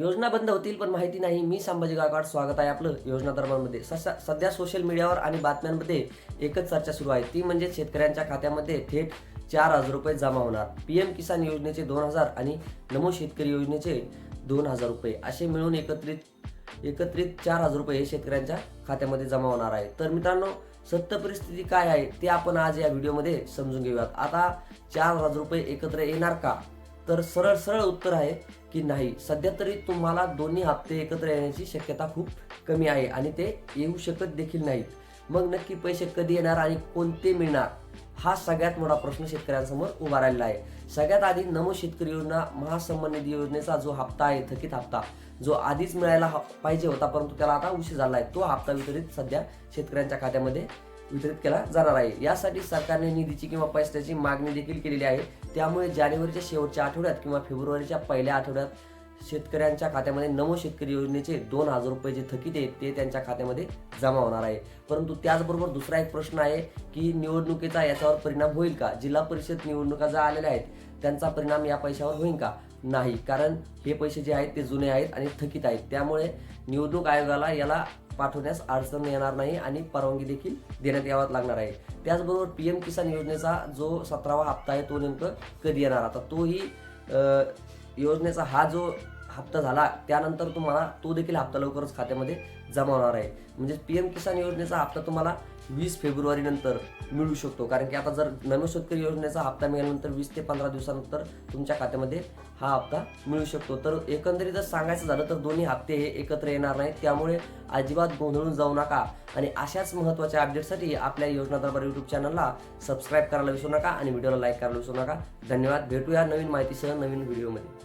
योजना बंद होतील पण माहिती नाही. मी संभाजी गायकवाड स्वागत आहे आपलं योजना दरम्यानमध्ये. सध्या सध्या सोशल मीडियावर आणि बातम्यांमध्ये एकच चर्चा सुरू आहे. ती म्हणजे शेतकऱ्यांच्या खात्यामध्ये थेट चार हजार रुपये जमा होणार. पी एम किसान योजनेचे दोन हजार आणि नमो शेतकरी योजनेचे दोन हजार रुपये. असे मिळून एकत्रित एकत्रित चार हजार रुपये हे शेतकऱ्यांच्या खात्यामध्ये जमा होणार आहे. तर मित्रांनो सत्य परिस्थिती काय आहे ते आपण आज या व्हिडिओमध्ये समजून घेऊयात. आता चार हजार रुपये एकत्र येणार का? तर सरळ सरळ उत्तर आहे की नाही. सध्या तरी तुम्हाला दोन्ही हप्ते एकत्र येण्याची शक्यता खूप कमी आहे आणि ते येऊ शकत देखील नाहीत. मग नक्की पैसे कधी येणार आणि कोणते मिळणार? हा सगळ्यात मोठा प्रश्न शेतकऱ्यांसमोर उभा राहिलेला आहे. सगळ्यात आधी नमो शेतकरी योजना महासन्मान निधी योजनेचा जो हप्ता आहे थकीत हप्ता जो आधीच मिळायला ह- पाहिजे होता परंतु त्याला आता उशीर झाला आहे तो हप्ता वितरित सध्या शेतकऱ्यांच्या खात्यामध्ये वितरित केला जाणार आहे. यासाठी सरकारने निधीची किंवा पैशाची मागणी देखील केलेली आहे. त्यामुळे जानेवारीच्या शेवटच्या आठवड्यात किंवा फेब्रुवारीच्या पहिल्या आठवड्यात शेतकऱ्यांच्या खात्यामध्ये नमो शेतकरी योजनेचे दोन हजार रुपये जे थकीत आहेत ते त्यांच्या खात्यामध्ये जमा होणार आहे. परंतु त्याचबरोबर दुसरा एक प्रश्न आहे की निवडणुकीचा याच्यावर परिणाम होईल का? जिल्हा परिषद निवडणुका ज्या आलेल्या आहेत त्यांचा परिणाम या पैशावर होईल का? नाही. कारण हे पैसे जे आहेत ते जुने आहेत आणि थकीत आहेत. त्यामुळे निवडणूक आयोगाला याला पाठवण्यास अडचण येणार नाही आणि परवानगी देखील देण्यात यावं लागणार आहे. त्याचबरोबर पी एम किसान योजनेचा जो सतरावा हप्ता आहे तो नेमकं कधी येणार? आता तोही योजनेचा हा जो हप्ता झाला त्यानंतर तुम्हाला तो देखील हप्ता लवकरच खात्यामध्ये जमा होणार आहे. म्हणजे पी एम किसान योजनेचा हप्ता तुम्हाला वीस फेब्रुवारीनंतर मिळू शकतो. कारण की आता जर नवीन शेतकरी योजनेचा हप्ता मिळाल्यानंतर वीस ते पंधरा दिवसानंतर तुमच्या खात्यामध्ये हा हप्ता मिळू शकतो. तर एकंदरीत जर सांगायचं झालं तर दोन्ही हप्ते हे एकत्र येणार नाहीत. त्यामुळे अजिबात गोंधळून जाऊ नका आणि अशाच महत्त्वाच्या अपडेटसाठी आपल्या योजना दरबार यूट्यूब चॅनलला सबस्क्राईब करायला विसरू नका आणि व्हिडिओला लाईक करायला विसरू नका. धन्यवाद. भेटूया नवीन माहितीसह नवीन व्हिडिओमध्ये